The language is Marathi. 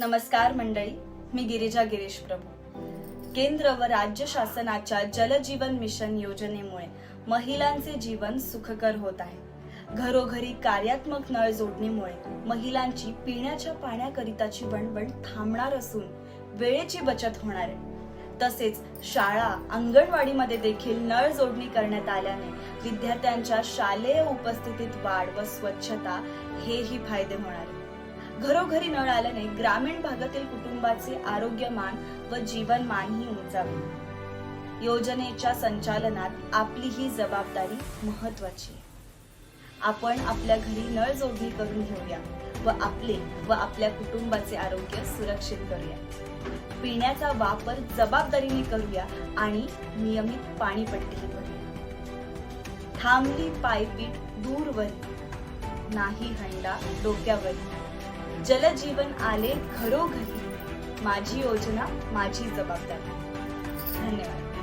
नमस्कार मंडळी मी गिरिजा गिरीश प्रभू. केंद्र व राज्य शासनाच्या जलजीवन मिशन योजनेमुळे महिलांचे जीवन सुखकर होत आहे. घरोघरी कार्यात्मक नळ जोडणीमुळे महिलांची पिण्याच्या पाण्याकरिताची बणबण थांबणार असून वेळेची बचत होणार आहे. तसेच शाळा अंगणवाडीमध्ये देखील नळ जोडणी करण्यात आल्याने विद्यार्थ्यांच्या शालेय उपस्थितीत वाढ व स्वच्छता हेही फायदे होणार आहे. घरोघरी नळ आल्याने ग्रामीण भागातील कुटुंबाचे आरोग्यमान व जीवनमानही उंचावे. योजनेच्या संचालनात आपली ही जबाबदारी महत्वाची आपण आपल्या घरी नळ जोडणी करून घेऊया व आपले व आपल्या कुटुंबाचे आरोग्य सुरक्षित करूया. पिण्याचा वापर जबाबदारीने करूया आणि नियमित पाणीपट्टीही भरूया. थांबली पायपीट दूरवर नाही हंडा डोक्यावर. जलजीवन आले घरोघरी. माझी योजना माझी जबाबदारी. धन्यवाद.